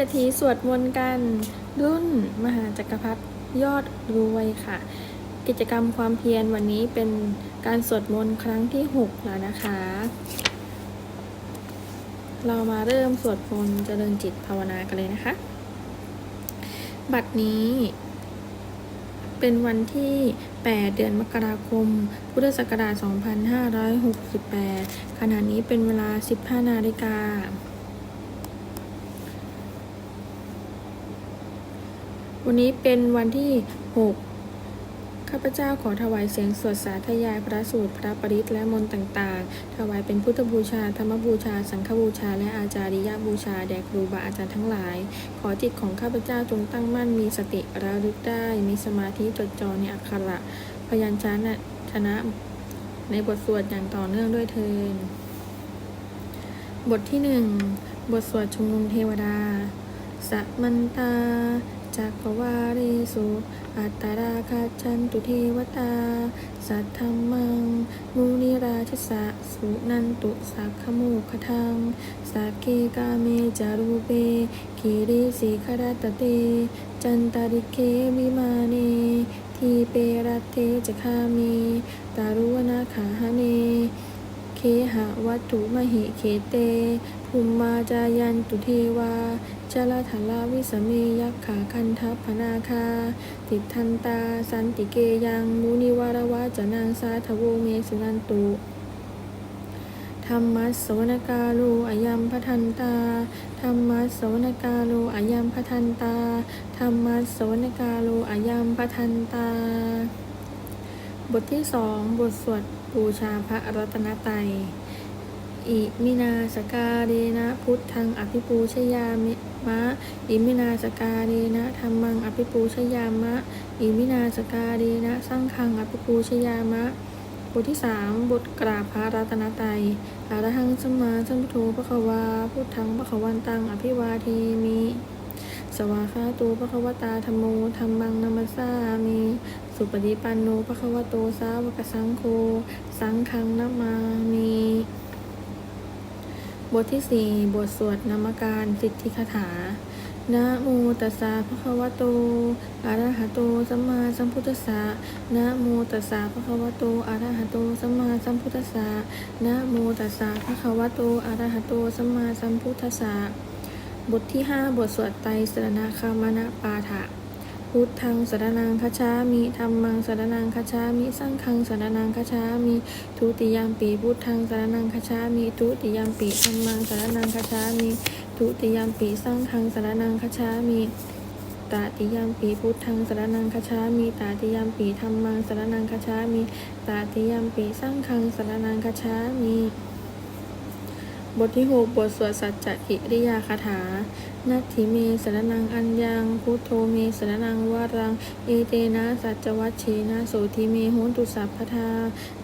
รษฐีสวดมนต์กัน รุ่นมหาจักรพรรดิยอดรวยค่ะ กิจกรรมความเพียรวันนี้เป็นการสวดมนต์ครั้งที่ 6 แล้วนะคะ เรามาเริ่มสวดมนต์เจริญจิตภาวนากันเลยนะคะ บัดนี้เป็นวันที่ 8 เดือนมกราคม พุทธศักราช 2568 ขณะนี้เป็นเวลา 15 นาฬิกา วันนี้เป็นวันที่ 6 ข้าพเจ้าขอถวายเสียงสวดสาธยายพระสูตรพระปริตและมนต์ต่างๆ ถวายเป็นพุทธบูชา ธรรมบูชา สังฆบูชา และอาจาริยบูชา แด่ครูบาอาจารย์ทั้งหลาย ขอจิตของข้าพเจ้าจงตั้งมั่นมีสติระลึกได้ มีสมาธิจดจ่อในอักขระ พยัญชนะชนะ ในบทสวดอย่างต่อเนื่องด้วยเทินบทที่หนึ่งบทสวดชุมนุมเทวดา สัมันตา จักรวาเรสุอัตตาราคาจันตุเทวตา สัทธรรมัง มุนิราชสะสุนันตุสักขโมคทังสักเกกาเมจารูเปกีริสีครัตเต จันตาริเควิมาเน ทีเปรัตเทจคามีตารุวนาขาหเน เคหะวัตถุมหิเคเตภูมมาจายันตุเทวา จลทลาวิสเมยักขาคันทัพพนาคา ติทันตา สันติเกยังมุนิวารวาจนางสาทโวเมสุนันตุธรรมัสสวนกาโลอายัมพทันตาธรรมัสสวนกาโลอายัมพทันตาธรรมัสสวนกาโลอายัมพทันตา บทที่สองบทสวดบูชาพระรัตนตรัย อิมินาสกาเรนะ พุทธังอภิปูชยามะอิมินาสกาเรนะธรรมังอภิปูชยามะ อิมินาสกาเรนะสังฆังอภิปูชยามะบทที่สามบทกราบพระรัตนตรัยอารหังสมมาสัมพุทโธพระควา พุทธังพระควันตังอภิวาเทมิ สวาคาตูพระควตาธรรมโมธรรมังนามัสสามิสุปฏิปันโนพระควโตสาวกสังโฆ สังฆังนามามิ บทที่สี่บทสวดนามการสิทธิคาถา นะโมตัสสะภะคะวะโต อะระหะโต สัมมาสัมพุทธัสสะ นะโมตัสสะภะคะวะโต อะระหะโต สัมมาสัมพุทธัสสะ นะโมตัสสะภะคะวะโต อะระหะโต สัมมาสัมพุทธัสสะ บทที่ห้าบทสวดไตรสรณคามนะปาฐะ พุทธังสรนังคชามิธรรมังสรนังคชามิ สังฆังสรนังคชามิทุติยามปีพุทธังสรนังคชามิทุติยามปีธรรมังสรนังคชามิทุติยามปีสังฆังสรนังคชามิตาติยามปีพุทธังสรนังคชามิตาติยามปีธรรมังสรนังคชามิตาติยามปีสังฆังสรนังคชามิ บทที่หกบทสวดสัจจกิริยาคาถานัตถิเมสรนังอัญญัง พุทโธเมสรนังวารัง เอเตนะสัจจวัชเชนะโสทิเมโหนตุสัพพทา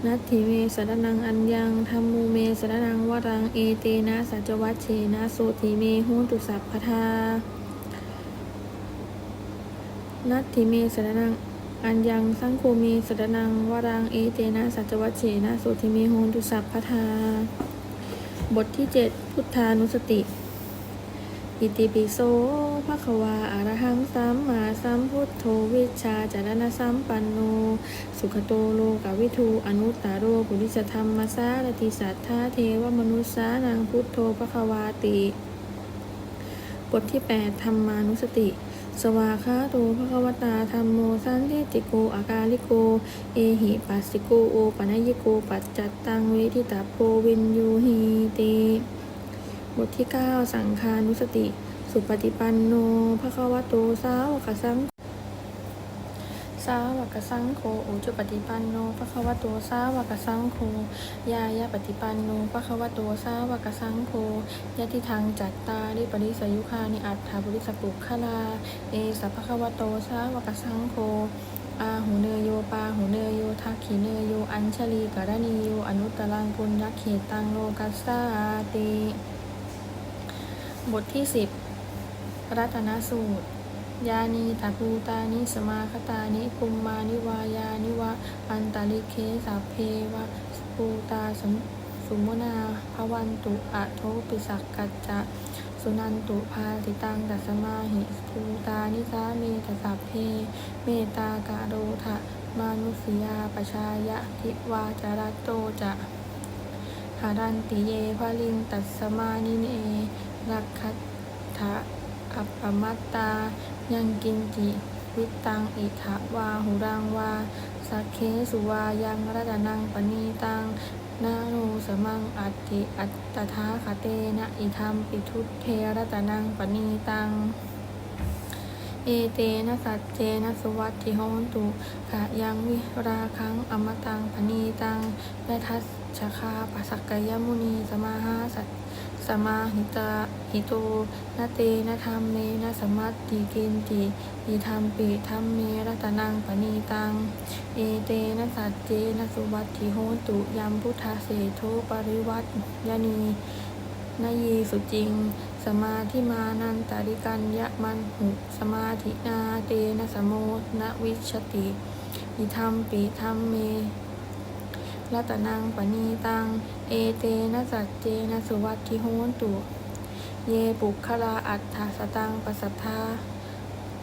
นัตถิเมสรนังอัญญังธรรมูเมสรนังวารัง เอเตนะสัจจวัชเชนะโสทิเมโหนตุสัพพทานัตถิเมสรนังอัญญังสังโฆเมสรนังวารัง เอเตนะสัจจวัชเชนะโสทิเมโหนตุสัพพทา บทที่ 7 พุทธานุสติ อิติปิโสภะควาอะรหังสัมมาสัมพุทโธวิชาจารณะสัมปันโน สุขโตโลกวิทูอนุตตาโรปุริสธรรมสารติสัทธาเทวมนุษสานังพุทโธภะควาติ บทที่ 8 ธรรมานุสติ สวาคาโตภะคะวตาธรรมโมสันทิติโกอากาลิโก เอหิปัสสิโกโอปัญญิโก ปัจจัตตังเวทิตาโพวินยูหีติบทที่ 9 สังคานุสติ สุปฏิปันโนภะคะวะโตสาวกสัง สาวกสังโฆอุจุปฏิปันโนภะคะวะโตสาวกสังโฆยายาปฏิปันโนภะคะวะโตสาวกสังโฆยะทิทางจัตตาริปริสยุคานิอัตถาบุริสปุคลา เอสัพพะคะวะโตสาวกสังโฆอาหูเนยโยปาหูเนยโยทักขีเนยโยอัญชลีกรณีโยอนุตตรังปุญญเขตังโลกัสสาติ บทที่10รัตนสูตร ยานีตาภูตานิสมาคตานิคุมมานิวายานิวะอันตาลิเคสัพเพวะปูตาสมสุมนาภวันตุอะโทปิสักกัจจะสุนันตุภาติตังตัสมาหิภูตานิสาเมตสัพเพ เมตากาโรทะมานุสยาปชายะทิวาจารโตจะหารันติเยภลิงตัสมานิเนรักขัตถะอัปปมัตตา ยังกินจิวิตตังอิทะวาหุรังวาสักเคสุวายังรัตนังปณีตังนาโนสมังอัติอัตตถาคเตนะอิธรรมปิทุตเทระตนังปณีตัง เอเตนะสัจเจนะสุวัติโหนตุกะยังวิราคังอมตังปณีตังยะทัสชคาปสักกยมุนีสมาหาสัต สมาหิตาหิโตนะเตนะธรรมเมนะสมัตติกินติอิธรรมปิธรรมเมรัตนังปณีตัง เอเตนะสัจเจนะสุวัตถิโหตุยัมพุทธาเสโทปริวัตยานีนายีสุจริง สมาธิมานันตาริกัญญมันหุสมาธินาเตนะสมโมนวิชติอิธรรมปิธรรมเม รัตนังปณีตัง เอเตนะสัจเจนะสุวัติโหนตุ เยปุคลาอัฏฐสตังปัสัทธา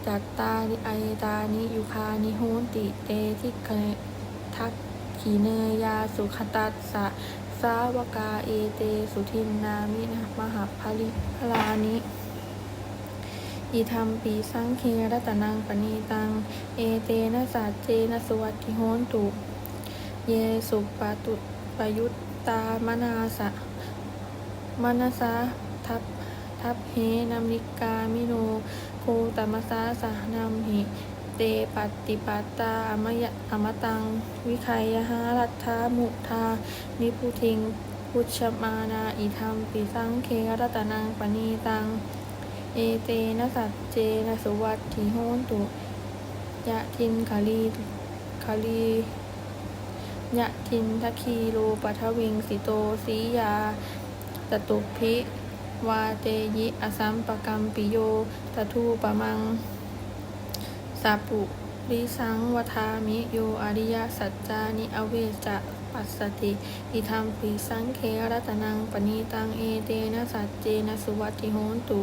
จัตตานิไอตานิยุคานิโหนติเตทิคทักขีเนยาสุขตัสสะสาวกาเอเตสุทินนามินะมหาภลิพลานิอิธรรมปีสังเครัตนังปณีตัง เอเตนะสัจเจนะสุวัติโหนตุ เยสุปตุปยุตตามนาสะมนาสาทัพทัพเฮนามิกามิโนโคตมสาสหนามหิเตปติปัตตาอมยะอมตัง วิไคยหารัตถามุทานิพุทิง พุชมานาอิธรรมปิสังเครัตนังปณีตัง เอเตนะสัจเจนะสุวัตถิโหนตุ ยะทินคาลีคาลี ยะทินทคีโลปัทวิงสิโตสียาตตุพิวาเตยิอสัมปกัมปิโยตทูปะมังสัพปุริสังวทามิโยอริยสัจจานิอเวจะปัสสติอิธรรมปิสังเครัตนังปณีตังเอเตนะสัจเจนะสุวัติโหนตุ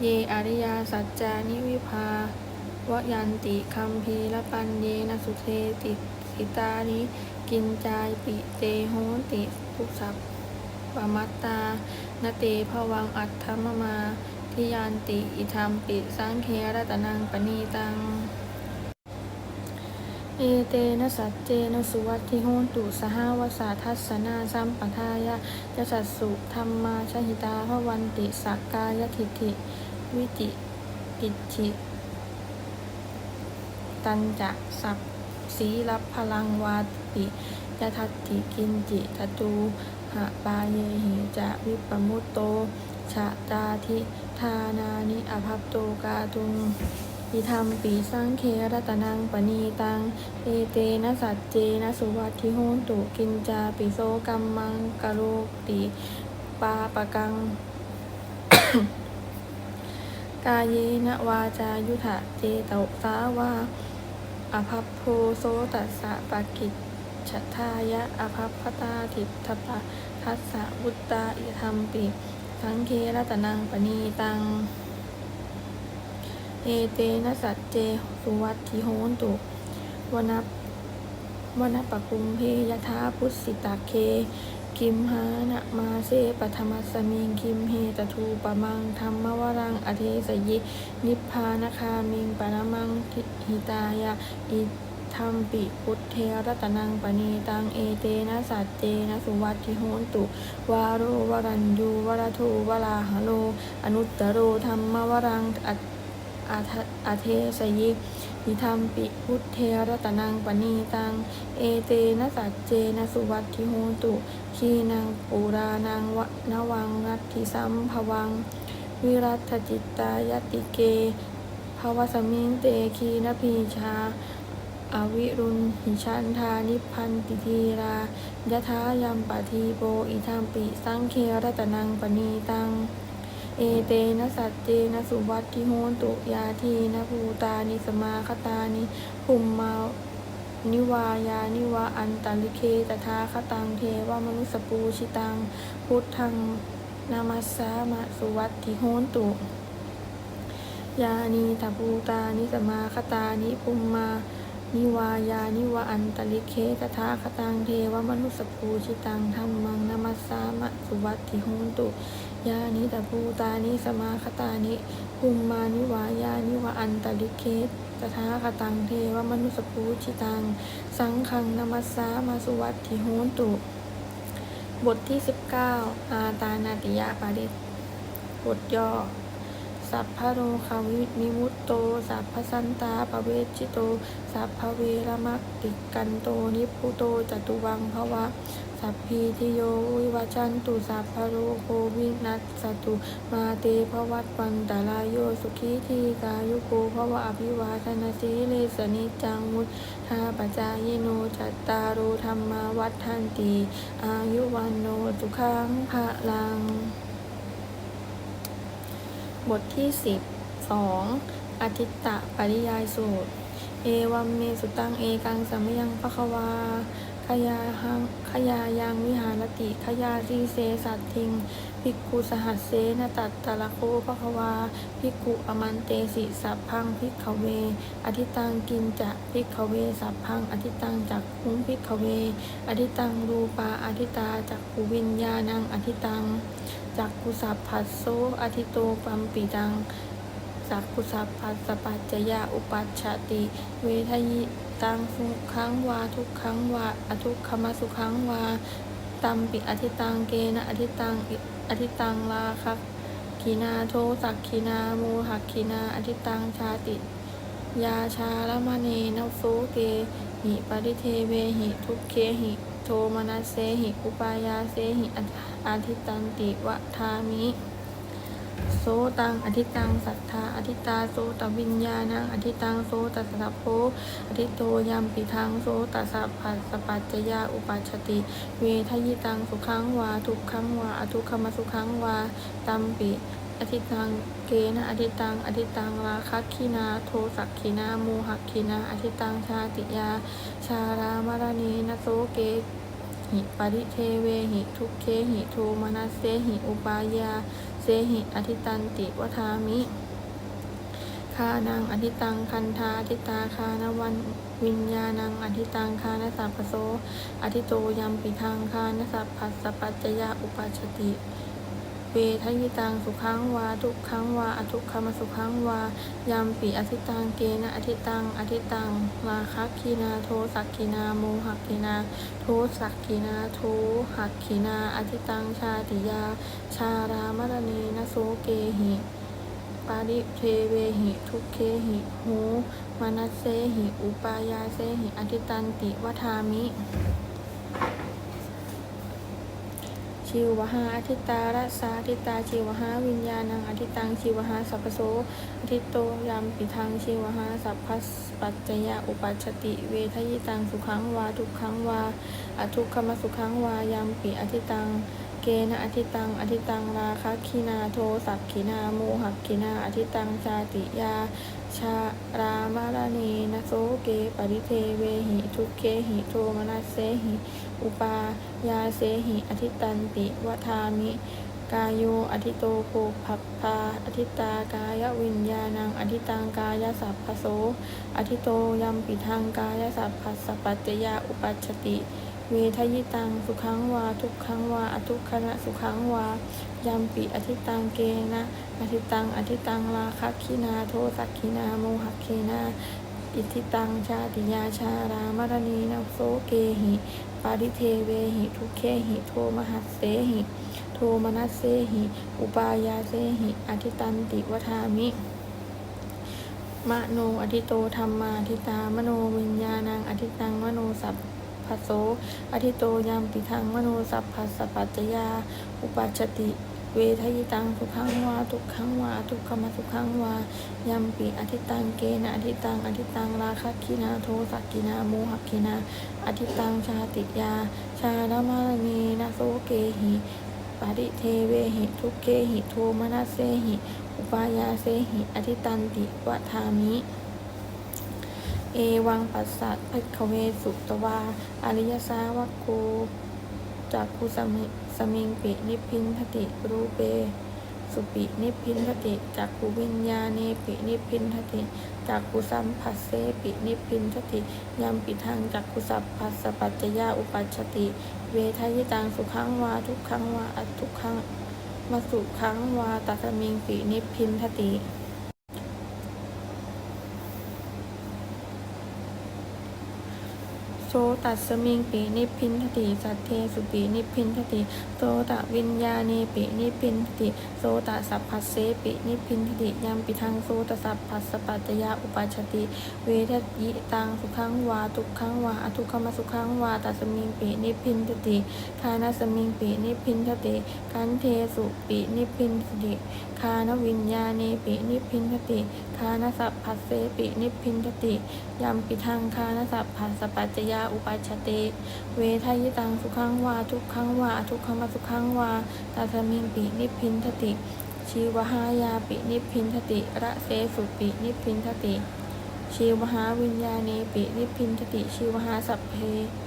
เยอริยสัจจานิวิภาวยันติคัมภีรปัญเยนะสุเทติ สิตานิกินจายปิเตโหนติทุกสัพปมัตตานเตภวังอัตถมมาทิยานติอิธรรมปิสังเครัตนังปณีตัง เอเตนะสัจเจนะสุวัตถิโหนตุสหวสาทัสนาสัมปทายะยะสัสสุธรรมาชหิตาภวันติสักกายทิฐิวิจิกิจิตันจะสัพ สีรับพลังวาติยะทัตถิกินจิตตูหะปาเยหิจะวิปมุตโตชะตาทิทานานิอภัพโตกาตุงอิธรรมปีสังเครัตนังปณีตัง เอเตนะสัจเจนะสุวัติโหนตุกินจาปิโสกัมมังกโรติปาปะกัง กายเยนะวาจายุทธะเจตสาวา อภัพโพโสตัสสะปะกิจฉทายะอภัพพตาทิทปะทัสสะวุตตาอิธรรมปิสังเครัตนังปณีตัง เอเตนะสัจเจสุวัตถิโหนตุวนับวนัปปะกุมเพยทาพุทสิตาเค คิมหานะมาเซปธรรมสมิงคิมเฮตทูปะมังธรรมวรังอเทสยิ นิพพานคามิงปะนมังทิหิตายะอิธรรมปิพุทเทรัตนังปณีตังเอเตนะสัจเจนะสุวัตถิโหนตุวาโรวรัญยูวรโทวราหโล อนุตตโรธรรมวรังอัตอาเทสยิอิธรรมปิพุทเทรัตนังปณีตัง เอเตนะสัจเจนะสุวัตถิโหนตุ ขีนังปูรานังวะนวังนัตถิสัมภวัง วิรัตจิตตายติเกภวสมิงเตคีนพีชา อวิรุณหิชันธานิพันติทีรายะทายัมปะทีโปอิธรรมปิสังเครัตนังปณีตัง เอเตนะสัจเจนะสุวัตถิโหนตุยาทีนะภูตานิสมาคตานิภุมมา นิวายานิวาอันตลิเคตถาคตังเทวมนุสปูชิตัง พุทธังนามัสสามะสุวัตถิโหนตุ ยานีตาภูตานิสมาคตานิปุมมานิวายานิวะอันตลิเคตถาคตังเทวมนุสปูชิตังธรรมังนามัสสามะสุวัตถิโหนตุยานิตาภูตานิสมาคตานิปุมมานิวายานิวะอันตลิเคต ถาคตังเทวมนุสสปูชิตัง สังฆังนามัสสามาสุวัตถิโหนตุ บทที่ 19 อาตานาติยาปาริตบทย่อ สัพพโรคาวิมิมุตโต สัพพสันตาปเวชิโต สัพพเวรมักติกันโตนิพพุโตจตุวังภวะ สัพพีติโยวิวัชันตุสัพพะโรโควินัสตุมาเตภวัตวันตรายโยสุขีทีกายุโกภวะอภิวาทนาสีเลสนิจังมุทธาปจายโนจัตตารโอธรรมาวัฏทันติอายุวันโนสุขังภะลัง บทที่สิบสองอธิตตะปริยายสูตร เอวัมเมสุตังเอกังสัมยังปะคะวา ขยาหังขยายังวิหารติขยารีเสสัตทิงภิกขุสหัสเสนตัตตะละโคปะควาภิกขุอมันเตสิสัพพังภิกขเว อธิตังกินจะภิกขเวสัพพังอธิตังจักขุงภิกขเว อธิตังรูปาอธิตาจักขูวิญญาณังอธิตังจักกุสัพพัสโสอธิโตปัมปิตังักกุสัพพัสสปัจจยาอุปัชชติ เวทยิตังสุขังวาทุกขังวาอทุกขมสุขังวาตัมปิอธิตังเกนะอธิตังอธิตังลาคักขีนาโทสักขีนาโมหักขีนาอธิตังชาติ ยาชาละมะเนนะโสเกหิปริเทเวหิทุกเคหิโทมนัสเสหิอุปายาเสหิอัฏอาทิตันติวะทามิ โสตังอธิตังสัทธาอธิตาโสตวิญญาณังอธิตังโสตัสสะโพอธิโตยัมปิทังโสตัสสะผัสสะปัจจยาอุปัชติ เวทยิตังสุขังวาทุกขังวาอทุกขมสุขังวาตัมปิอธิตังเกนะอธิตังอธิตังราคัคคีนาโทสักขีนาโมหักขีนาอธิตังชาติยา ชารามรณีนโสเกหิปริเทเวหิทุกเคหิโทมนัสเสหิอุปายา เซหิอธิตันติวทามิคานังอธิตังคันธาอธิตาคานวันวิญญาณังอธิตังคานสัพพโสอธิโตยัมปิทังคานสัพพัสสปัจจยาอุปัชติ เวทยิตังสุขังวาทุกขังวาอทุกขมสุขังวายามปิอธิตังเกนะอธิตังอธิตังราคัคคีนาโทสักขีนาโมหักขีนาโทสักขีนาโทหักขีนาอธิตังชาติยา ชารามรณีนโสเกหิปาริเทเวหิทุกเคหิหูมานัสเซหิอุปายาเซหิอธิตันติวทามิ ชิวหาอธิตารัสาอธิตาชิวหาวิญญาณังอธิตังชิวหาสัพพโสอธิโตยามปิทังชิวหาสัพพสปัจจยาอุปัชชติ เวทยิตังสุขังวาทุกขังวาอทุกขมสุขังวายามปิอธิตัง เกนะอธิตัง อธิตังราคะขีนาโทสักขีนาโมหักขีนาอธิตังชาติยา ชารามารณีนโสเกปริเทเวหิทุเคหิโทมนัสเสหิอุปายาเสหิอธิตันติวทามิกายโยอธิโตโภภัพพาอธิตากายวิญญาณัง อธิตังกายสัพพโส อธิโตยัมปิทังกายสัพพสสปัจจยาอุปัชติ เวทยิตังสุขังวา ทุกขังวาอทุกขณะสุขังวายัมปิอธิตังเกนะอธิตังอธิตังราคัคคินาโทสักขินาโมหักขีนาอิทิตังชาติยาชารามรณีนโสเกหิปาริเทเวหิทุเคหิโทมหัสเสหิโทมนัสเสหิอุปายาเสหิอธิตันติวทามิมโนอธิโตธรรมาธิตามโนวิญญาณังอธิตังมโนสัพ พโสอธิโตยามปิทังมโนสัพพสสปัจจยา อุปัชติ เวทยิตังสุกขังวาทุกขังวาทุกขมสุกขังวายัมปิอธิตังเกนะอธิตังอธิตังราคัคคินาโทสักกินาโมหักคินา อธิตังชาติยา ชาดามารณีนาโสเกหิปาริเทเวหิทุกเกหิโทมนัสเสหิ อุปายาเสหิ อธิตันติวทามิ เอวังปัสสัตภิกขเวสุตวา อริยสาวกโกจากคุสมิสมิงปินิพินทติรูเป สุปินิพินทติจักขุวิญญาเนปินิพินทติจักขุสัมผัสเสปินิพินทติยามปิทังจักขุสัพพัสปัจจยาอุปัชติ เวทายตังสุขังวาทุกขังวาอัตทุกขังมาสุขังวาตัสมิงปินิพพินทติ โสตัสสมิงปินิพินทติสัทเทสุปินิพินทติโสตวิญญาเนปินิพินทติโสตสัพพัสเสปินิพินทติยามปิทังโสตสัพพัสสปัจจยาอุปัชติเวทยิตังสุขังวาทุกขังวาอทุกขมสุขังวาตัสมิงปินิพินทติคานาสมิงปินิพินทติกันเทสุปินิพินทติคานวิญญาเนปินิพินทติานสัพพัสเสปินิพินทติยามปิทังคานสัพพัสปัจจยาอุปัชเต เวทายตังสุขังวาทุกขังวาทุกขมสุขังวาตาสมิงปินิพินทติชีวหายาปินิพินทติระเสสุปินิพพินทติ ชีวหาวิญญาเนปินิพินทติ ชีวหาสัพเพ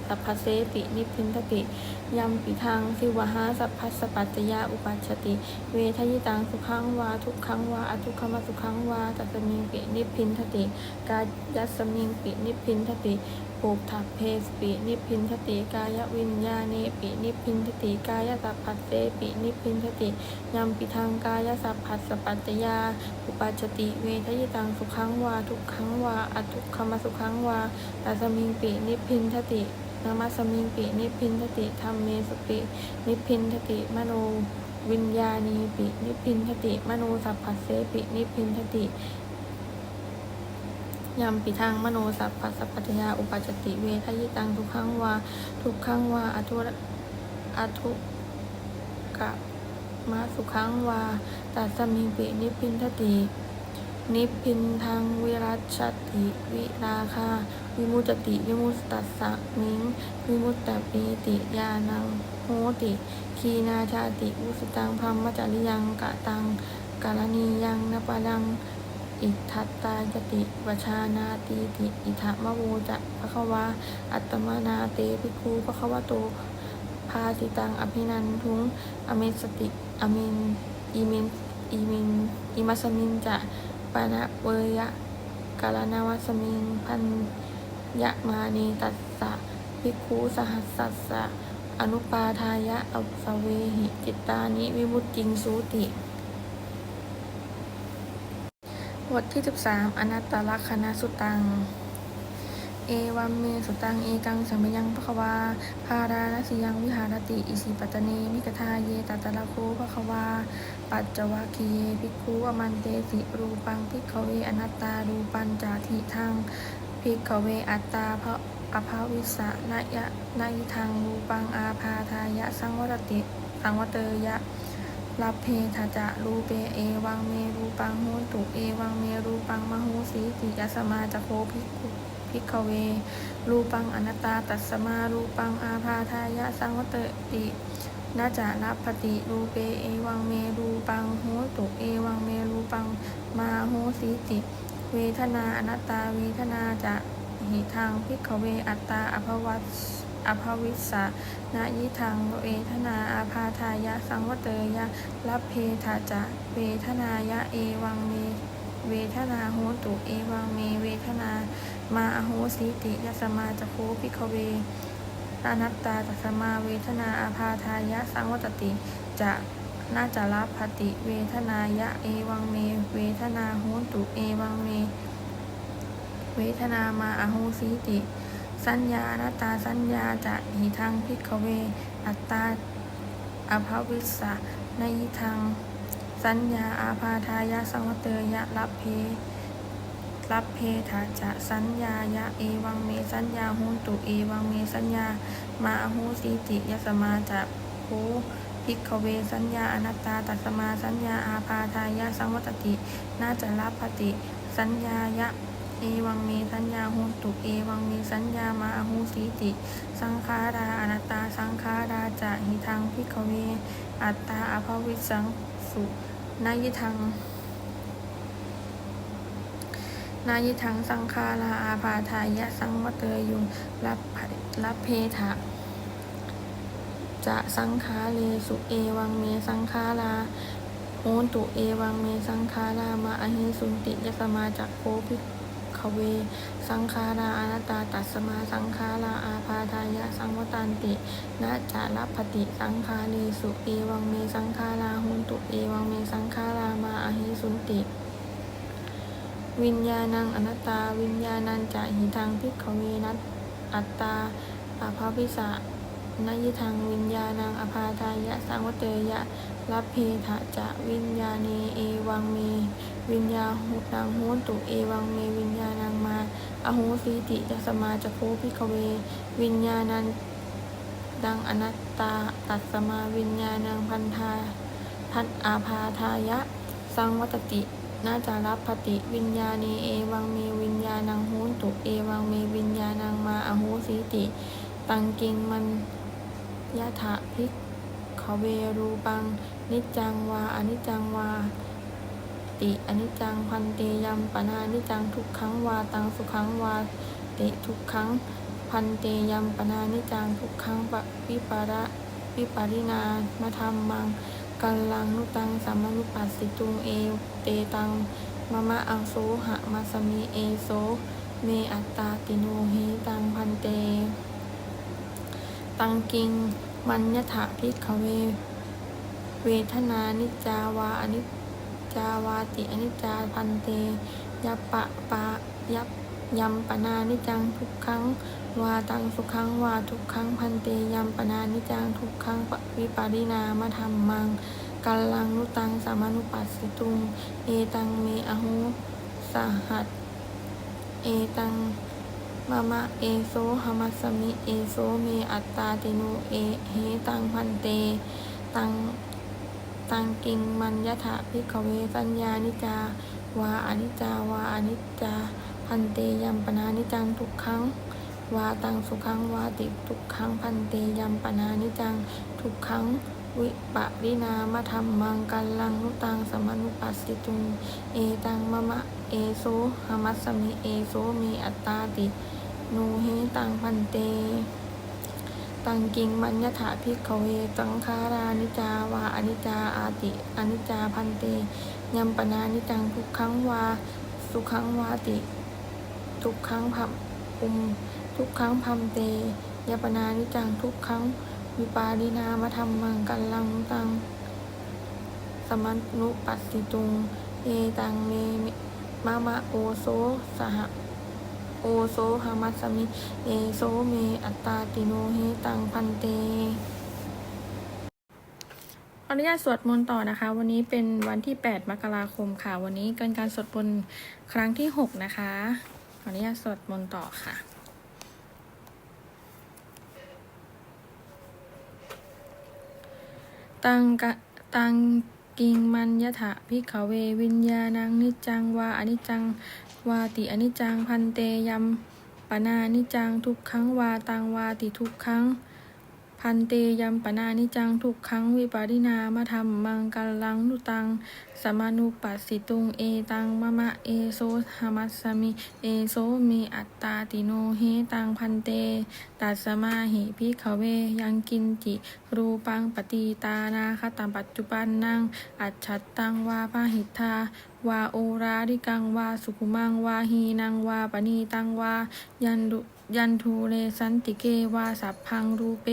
สัพพเสปินิพินทติยัมปิทางชีวหาสัพพัสปัจจยาอุปัชติ เวทยิตังสุขังวาทุกขังวาอทุกขมสุขังวาตัสมิงปินิพินทติ กายัสมิงปินิพินทติ ปุกถัพเพสปินิพินทติกายวิญญาเนปินิพินทติกายสัพพัสเสปินิพินทติยัมปิทังกายสัพพัสสปัจจยาอุปัชติเวทยิตังสุขังวาทุกขังวาอทุกขมสุขังวาตัสมิงปินิพินทตินามัสมิงปินิพินทติธรรมเมสปินิพินทติมโนวิญญาณีปินิพินทติมโนสัพพัสเสปินิพพินทติ ยามปิทังมโนสัพพัสสปัจจยาอุปัชชติเวทยิตังทุกขังวาทุกขังวาอทุอทุกะมาสุขังวาตัสมิงปินิพินทตินิพินทางวิรัชติวิราคาวิมุตติวิมุตตัสสะมิงวิมุตตปีติญาณังโหติคีนาชาติอุสตังพรหมจริยังกะตังกาลนียังนปลัง อิทัตตายติวชานาตีติอิทะมะโวจะภะคะวาอัตมนาเตภิกขุภะคะวะโตพาสิตังอภินันทุงอเมสติอเมนอีมินอีมินอิมัสมินจะปานะเวยะกาลนาวสมิงพันยะมานีตัสสะภิกขุสหัสสัสสะอนุปาทายะอัสเวหิจิตตานิวิมุตติงสูติ บ ทที่ 13 อนัตตลักษณสุตัง เอวัมเมสุตัง เอกังสัมยังภควาพาราณสิยังวิหารติ อิสิปัตเนมิกทาเยตัตตะละโคภควา ปัจจวาคีเยภิกขุอมันเตสิรูปังภิกขเวอนัตตารูปัญจาทิทังภิกขเวอัตตาภะอภาวิสะนยะนยิทังรูปังอาพาทายะสังวรติสังวเตยะ ลับเพทาจะรูเปเอวังเมรูปังโหตุเอวังเมรูปังมโหสีติยสมาจะโคภิกขุภิกขเว รูปังอนัตตาตัสสมารูปังอาพาทายะสังวเตตินาจะนับปฏิรูเปเอวังเมรูปังโหตุเอวังเมรูปังมาโหสีติเวทนาอนัตตาเวทนาจะหิทางภิกขเวอัตตาอภวัต อภวิสสะนายิทังเวทนาอาพาทายะสังวเตยะรับเพทาจะเวทนายะเอวังเมเวทนาโหตุเอวังเมเวทนา มาอโหสิติยสมาจะโคภิกขเวอนัตตาตัสมาเวทนาอาพาทายะสังวตติจะน่าจะรับปฏิเวทนายะเอวังเม เวทนาโหตุเอวังเม เวทนามาอโหสิติ สัญญาอนัตตาสัญญาจะหิทังพิกเว อัตตาอภาวิสสะในทังสัญญาอาพาทายะสังวเตยะรับเพรับเพทาจะสัญญายะเอวังเมสัญญาหุนตุเอวังเมสัญญามาอโหสิติยสมาจะโคพิกเวสัญญาอนัตตาตัสมาสัญญาอาพาทายะสังวตติน่าจะรับปฏิสัญญายะ เอวังมีสัญญาโหตุเอวังมีสัญญามาหูสีติ สังขาราอนัตตาสังขาราจะหิทังพิกขเว อัตตาอภวิสังสุนายิทัง นายิทังสังขาราอาภาทายะสังวเตยยุงรับรับเพทะจะสังขาเลสุเอวังเมสังขาราโหนตุเอวังเมสังขารามาอหิสุนติยสมาจักโคภิก เว สังขาราอนัตตาตัสสมาสังขาราอาพาทายะสังวตันตินะจารับปฏิสังขาเลสุเอวังเมสังขาราโหนตุเอวังเมสังขารามาอหิสุนติ วิญญาณังอนัตตาวิญญาณันจะหิทังพิกขเวนัตอัตตาอาภาพิสะนยิทังวิญญาณังอภาทายะสังวเตยะรับเพทะจะวิญญาเนเอวังเม วิญญาหุตังโหนตุเอวังเมวิญญาณังมาอโหสีติจะสมาจะโคพิกเว วิญญาณันดังอนัตตาตัสสมาวิญญาณังพันธาพันอาภาทายะ สังวัตติน่าจะรับปฏิวิญญาณีเอวังเมวิญญาณังโหนตุเอวังเมวิญญาณังมาอโหสีติ ตังกิงมันยะถะพิกขเวรูปัง นิจังวาอนิจังวา ติอนิจจังพันเตยัมปนานิจังทุกขังวาตังสุขังวาติทุกขังพันเตยัมปนานิจังทุกขังปะวิปาระวิปารินามาธรรมังกัลลังนุตังสัมมนุปัสสิตุงเอเตตังมะมะอังโสหะมาสมิเอโสเมอัตตาติโนเฮตังพันเต ตังกิง มัญญถะพิกขเว เวทนานิจจาวาอนิจ จาวาติอนิจจาพันเตยปะปะยับยัมปนานิจังทุกครั้งวาตังสุขังวาทุกครั้งพันเตยัมปนานิจังทุกครั้งปวิปารินามาธรรมังกัลลังนุตังสามานุปัสสิตุงเอตังเมอหุสหัสเอตังมะมะเอโซหมัสสมิเอโซเมอัตตาติโนเอเฮตังพันเต ตัง ตังกิงมัญญถะพิกขเวสัญญานิจาวาอนิจาวาอนิจจาพันเตยัมปนานิจังทุกครั้งวาตังสุขังวาติทุกครั้งพันเตยัมปนานิจังทุกครั้งวิปะรินามธรรมมังกัลลังนุตังสมานุปัสสิตุงเอตังมะมะเอโซหมัสสมิเอโซเมอัตตาติโนเฮตังพันเต ตังกิงมัญญถาพิกเวตังคารานิจาวาอนิจาอาติอนิจาพันเตยัมปนานิจังทุกครั้งวาสุขังวาติ ทุกครั้งพัมอุมทุกครั้งพัมเตยปนานิจังทุกครั้งวิปารินามธรรมังกัลลังตัง สมันุปัสสิตุง เอตังเมมะมะโอโซสห โอโซหามัสมิ เอโซเม อัตตาติโนเฮตังพันเตออนุญาตสวดมนต์ต่อนะคะ วันนี้เป็นวันที่ 8 มกราคมค่ะ วันนี้เป็นการสวดมนต์ครั้งที่ 6 นะคะขออนุญาตสวดมนต์ต่อค่ะตังกะตังกิงมัญญถะพิขเววิญญาณังนิจังวาอนิจัง วาติอนิจจังพันเตยัมปนานิจจังทุกครั้งวาตังวาติทุกครั้ง พันเตยัมปนานิจังทุกครั้งวิปารินามาธรรมังกัลังนุตัง สมานุปัสสิตุงเอตังมะมะเอโซหมัสสมิเอโซมีอัตตาติโนเฮตังพันเตตัสมาหิพิขเวยังกินจิ รูปังปฏิตานาคตังปัจจุบันนังอัจฉัตตังวาพาหิทาวาโอราริกังวาสุขุมังวาหีนังวาปณีตังวายันดุ ยันทูเรสันติเกวาสัพพังรูเป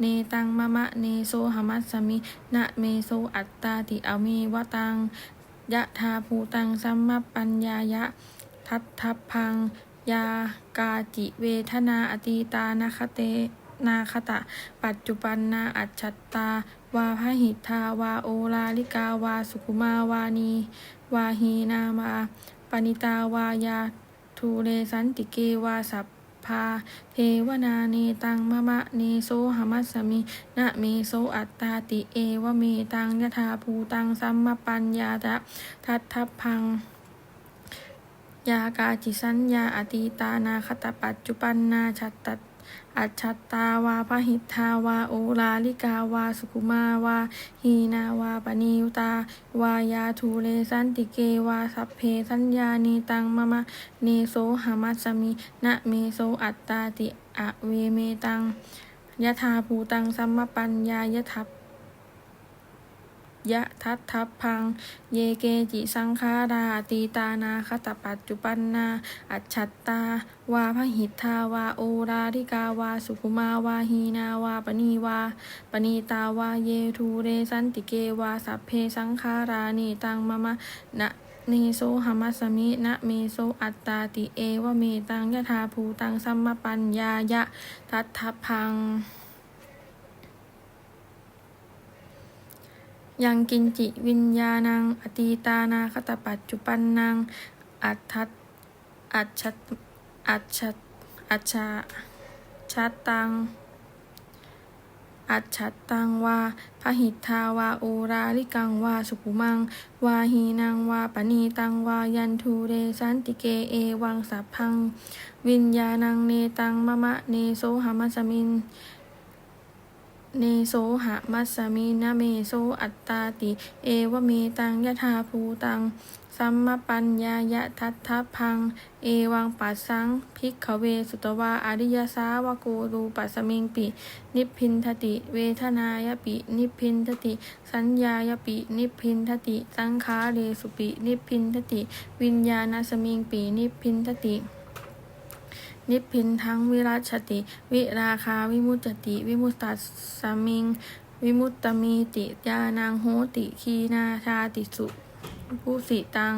เนตังมะมะเนโซหมัสสมินะเมโซอัตตาติอเมวตังยะธาภูตังสัมมปัญญายะ ทัตทัพพัง ยากาจิเวทนาอตีตานาคเตนาคตะ ปัจจุปันนาอัจฉตา วาพหิทาวาโอลาลิกาวาสุขุมาวานี วาหีนาวาปณิตาวายาทูเรสันติเกวาสัพ พา เทวนาเนตังมะมะเนโซหมัสสมินะเมโซอัตตาติเอวเมตังยถาภูตังสัมมปัญญาตะทัตทัพพังยากาจิสัญญาอตีตานาคตปัจจุปันนาชัตต อัจฉัตาวาพหิทธาวาโอลาลิกาวาสุกุมาวาฮีนาวาปณิยุตาวายาทูเลสันติเกวาสัพเพสัญญานีตังมะมะเนโซหามัสสมินะเมโซอัตตาติอะเวเมตังยะธาภูตังสัมมปัญญายะทัพ ยะทัตทัพพัง เยเกจิสังขาราตีตานาคตปัจจุปันนา อัจฉัตตา วาพหิทธาวาโอราริกาวา สุขุมาวาหีนาวาปณีวา ปณีตาวาเยทูเรสันติเกวาสัพเพสังขารานิตังมะมะนะเนโซหมัสสมินะเมโซอัตตาติเอวเมตังยะธาภูตังสัมมปัญญายะทัตทัพพัง ยังกินจิวิญญาณัง อตีตานาคตปัจจุปันนังอัตทัตอัจฉอัจฉอัจฉาชัตตัง อัจฉัตังวาพหิทธาวาโอราลิกังวาสุขุมัง วาหีนังวาปณีตังวายันทูเรสันติเกเอวังสัพพัง วิญญาณังเนตังมะมะเนโสหมัสมิน เนโสหะมัสสมินะเมโสอัตตาติ เอวเมตังยะธาภูตัง สัมมปัญญายะทัตทัพพัง เอวังปัสสังพิกขเวสุตวาอริยสาวโกรูปัสมิงปิ นิพพินทติ เวทนายปิ นิพพินทติ สัญญายปิ นิพพินทติ สังขาเรสุปิ นิพพินทติ วิญญาณสมิงปิ นิพพินทติ นิพพินทั้งวิรัชติ วิราคาวิมุตติ วิมุตตัสมิง วิมุตตมีติยานังโหติ คีนาชาติสุผู้สิตัง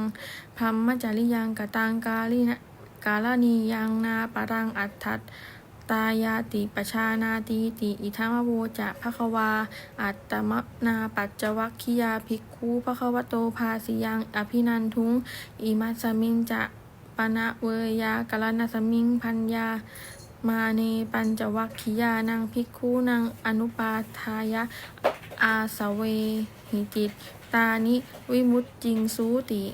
พัมมจาริยังกตังกาลินะกาลนียังนาปรังอัตถัตายาติปชานาตีติ อิทัมโวจะภควา อัตตมนาปัจจวัคคิยาภิกขุภควโตภาสิยัง อภินันทุงอิมัสมิงจะ ปนะเวยากลนัสมิงพัญญา มาเนปัญจวัคคียานางพิกคูนางอนุปาทายะ อาสเวหิจิต ตานิวิมุตจิงสูติ